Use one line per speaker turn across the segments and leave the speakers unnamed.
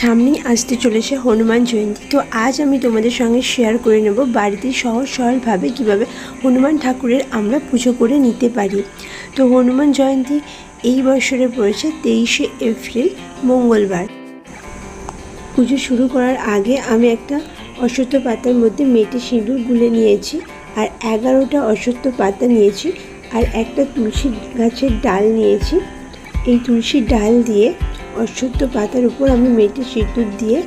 সামনেই আসতে চলেছে হনুমান জয়ন্তী। তো আজ আমি তোমাদের সঙ্গে শেয়ার করে নেব বাড়িতে সহজ সরলভাবে কীভাবে হনুমান ঠাকুরের আমরা পুজো করে নিতে পারি। তো হনুমান জয়ন্তী এই বছরে পড়েছে তেইশে এপ্রিল, মঙ্গলবার। পুজো শুরু করার আগে আমি একটা অশ্বত্থ পাতার মধ্যে মেটে সিঁদুর গুলে নিয়েছি আর এগারোটা অশ্বত্থ পাতা নিয়েছি আর একটা তুলসী গাছের ডাল নিয়েছি। এই তুলসীর ডাল দিয়ে অশ্বত্থ পাতার উপর আমি মেটে সিঁদুর দিয়ে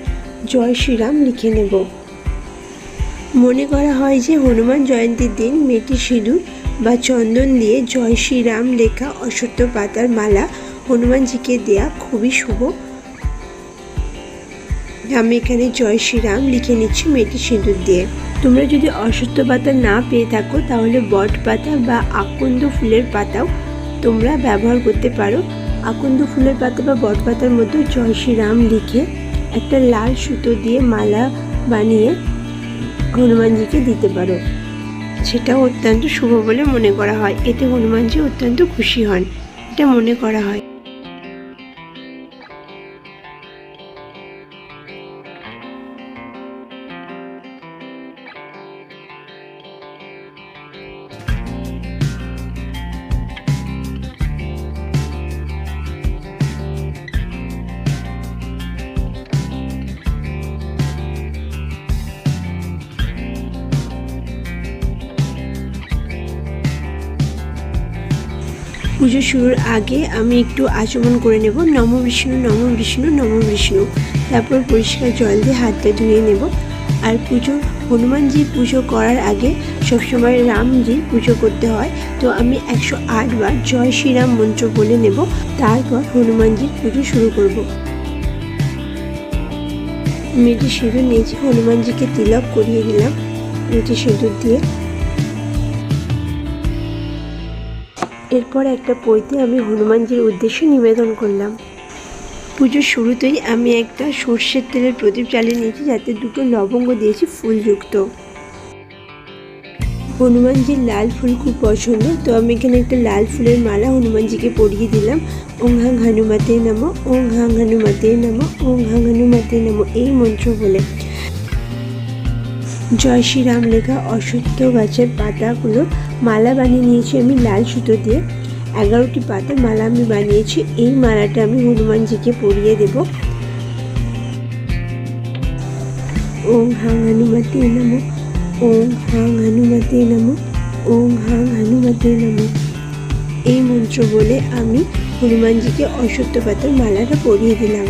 জয় শ্রীরাম লিখে নেব। মনে করা হয় যে হনুমান জয়ন্তীর দিন মেটি সিঁদুর বা চন্দন দিয়ে জয় শ্রীরাম লেখা অশ্বত্থ পাতার মালা হনুমানজিকে দেয়া খুবই শুভ। আমি এখানে জয় শ্রীরাম লিখে নিচ্ছি মেটি সিঁদুর দিয়ে। তোমরা যদি অশ্বত্থ পাতা না পেয়ে থাকো, তাহলে বট পাতা বা আকন্দ ফুলের পাতাও তোমরা ব্যবহার করতে পারো। আকন্দ ফুলের পাতা বা বট পাতার মধ্যে জয় শ্রীরাম লিখে একটা লাল সুতো দিয়ে মালা বানিয়ে হনুমানজিকে দিতে পারো। সেটা অত্যন্ত শুভ বলে মনে করা হয়। এতে হনুমানজি অত্যন্ত খুশি হন। এটা মনে করা হয়। পুজো শুরুর আগে আমি একটু আচমন করে নেব। নম বিষ্ণু নম বিষ্ণু নম বিষ্ণু। তারপর পরিষ্কার জল দিয়ে হাতটা ধুয়ে নেব। আর পুজো, হনুমানজি পুজো করার আগে সবসময় রামজি পুজো করতে হয়। তো আমি একশো বার জয় শ্রীরাম মন্ত্র বলে নেব। তারপর হনুমানজির পুজো শুরু করব। মেয়েটি সিঁদুর নিয়েছি হনুমানজিকে তিলক করিয়ে দিলাম। মেয়েটি সিঁদুর দিয়ে এরপর একটা পৈতে আমি হনুমানজির উদ্দেশ্যে নিবেদন করলাম। পুজোর শুরুতেই আমি একটা সর্ষের তেলের প্রদীপ জ্বালিয়ে নিয়েছি, যাতে দুটো লবঙ্গ দিয়েছি ফুলযুক্ত। হনুমানজির লাল ফুল খুব পছন্দ, তো আমি এখানে একটা লাল ফুলের মালা হনুমানজিকে পরিয়ে দিলাম। ওং হাং হনুমাতে নামো, ওং হাং হনুমাতে নামো, ওং হাং হনুমাতে নামো, এই মন্ত্র বলে। জয় শ্রীরাম লেখা অশ্বত্থ গাছের পাতাগুলো মালা বানিয়ে নিয়েছি আমি লাল সুতো দিয়ে। এগারোটি পাতার মালা আমি বানিয়েছি। এই মালাটা আমি হনুমানজিকে পরিয়ে দেব। ওং হাং হনুমতে নমো। ওং হাং হনুমতে নমো। ওং হাং হনুমতে নমো। এই মন্ত্র বলে আমি হনুমানজিকে অশ্বত্থ পাতার মালাটা পরিয়ে দিলাম।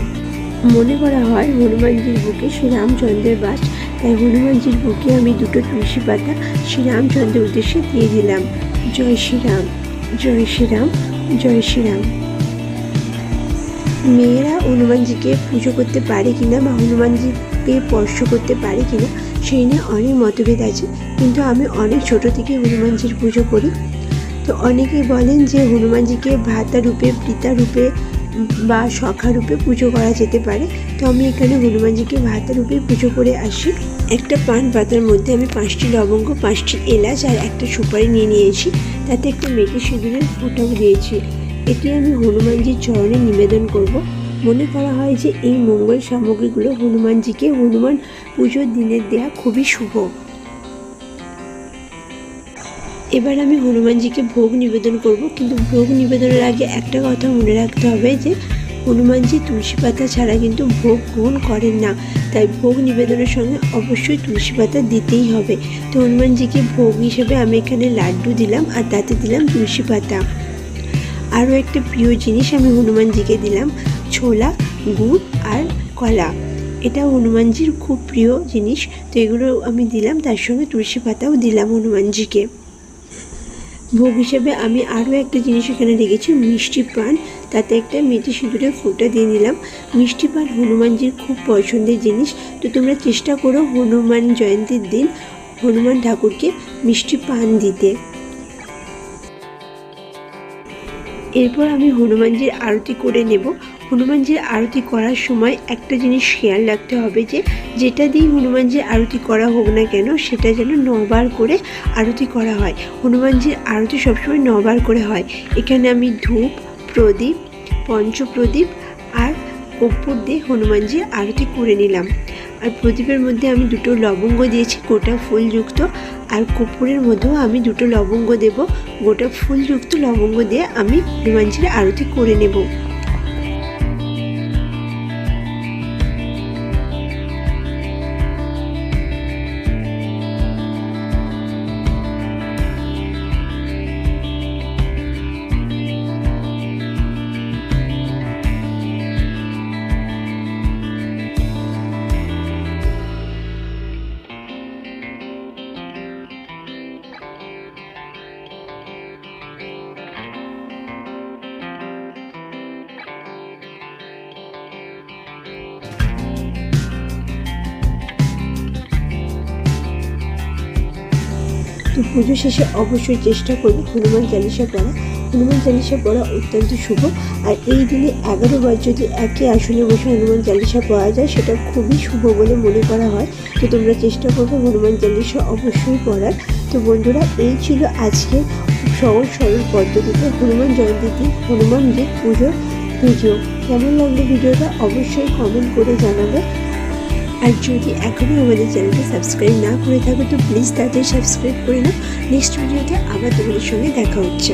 মনে করা হয় হনুমানজির বুকে শ্রীরামচন্দ্রের বাস। তাই হনুমানজির বুকে আমি দুটো তুলসী পাতা শ্রীরামচন্দ্রের উদ্দেশ্যে দিয়ে দিলাম। জয় শ্রীরাম জয় শ্রীরাম জয় শ্রীরাম। মেয়েরা হনুমানজিকে পুজো করতে পারে কিনা বা হনুমানজিকে স্পর্শ করতে পারে কিনা, সেই নিয়ে অনেক মতভেদ আছে। কিন্তু আমি অনেক ছোট থেকে হনুমানজির পুজো করি। তো অনেকেই বলেন যে হনুমানজিকে ভাতা রূপে, পিতা রূপে বা সখা রূপে পুজো করা যেতে পারে। তো আমি এখানে হনুমানজিকে ভাতা রূপে পুজো করে আসি। একটা পান পাতার মধ্যে আমি পাঁচটি লবঙ্গ, পাঁচটি এলাচ আর একটা সুপারি নিয়ে নিয়েছি। তাতে একটা মেটে সিঁদুরের ফুটাও দিয়েছি। এটি আমি হনুমানজির চরণে নিবেদন করব। মনে করা হয় যে এই মঙ্গল সামগ্রীগুলো হনুমানজিকে হনুমান পুজোর দিনের দেয়া খুবই শুভ। এবার আমি হনুমানজিকে ভোগ নিবেদন করব, কিন্তু ভোগ নিবেদনের আগে একটা কথা মনে রাখতে হবে যে, হনুমানজি তুলসী পাতা ছাড়া কিন্তু ভোগ গ্রহণ করেন না। তাই ভোগ নিবেদনের সঙ্গে অবশ্যই তুলসী পাতা দিতেই হবে। তো হনুমানজিকে ভোগ হিসেবে আমি এখানে লাড্ডু দিলাম আর তাতে দিলাম তুলসী পাতা। আরও একটা প্রিয় জিনিস আমি হনুমানজিকে দিলাম, ছোলা, গুড় আর কলা। এটা হনুমানজির খুব প্রিয় জিনিস, তো এগুলো আমি দিলাম, তার সঙ্গে তুলসী পাতাও দিলাম হনুমানজিকে। ভোগ হিসেবে আমি আরও একটা জিনিস এখানে রেখেছি মিষ্টি পান। তাতে একটা মেথি সিঁদুরের ফুটা দিয়ে নিলাম। মিষ্টি পান হনুমানজির খুব পছন্দের জিনিস। তো তোমরা চেষ্টা করো হনুমান জয়ন্তীর দিন হনুমান ঠাকুরকে মিষ্টি পান দিতে। এরপর আমি হনুমানজির আরতি করে নেব। হনুমানজির আরতি করার সময় একটা জিনিস খেয়াল রাখতে হবে যে, যেটা দিয়ে হনুমানজির আরতি করা হোক না কেন, সেটা যেন নবার করে আরতি করা হয়। হনুমানজির আরতি সবসময় নবার করে হয়। এখানে আমি ধূপ, প্রদীপ, পঞ্চপ্রদীপ আর কর্পূর দিয়ে হনুমানজির আরতি করে নিলাম। আর প্রদীপের মধ্যে আমি দুটো লবঙ্গ দিয়েছি, গোটা ফুলযুক্ত, আর কর্পূরের মধ্যেও আমি দুটো লবঙ্গ দেব। গোটা ফুলযুক্ত লবঙ্গ দিয়ে আমি হনুমানজির আরতি করে নেব। তো পুজো শেষে অবশ্যই চেষ্টা করবে। হনুমান চালিসা পড়া। হনুমান চালিসা পড়া অত্যন্ত শুভ। আর এই দিনে এগারো বার যদি একই আসনে বসে হনুমান চালিসা পড়া যায়, সেটা খুবই শুভ বলে মনে করা হয়। তো তোমরা চেষ্টা করবে হনুমান চালিসা অবশ্যই পড়ার। তো বন্ধুরা, এই ছিল আজকে সহজ সরল পদ্ধতিতে হনুমান জয়ন্তীতে হনুমানজির পুজোর ভিডিও। কেমন লাগল ভিডিওটা অবশ্যই কমেন্ট করে জানাবে। আর যদি এখনও আমাদের চ্যানেলটা সাবস্ক্রাইব না করে থাকো, তো প্লিজ তাদের সাবস্ক্রাইব করে নাও। নেক্সট ভিডিওতে আবার তোমাদের সঙ্গে দেখা হচ্ছে।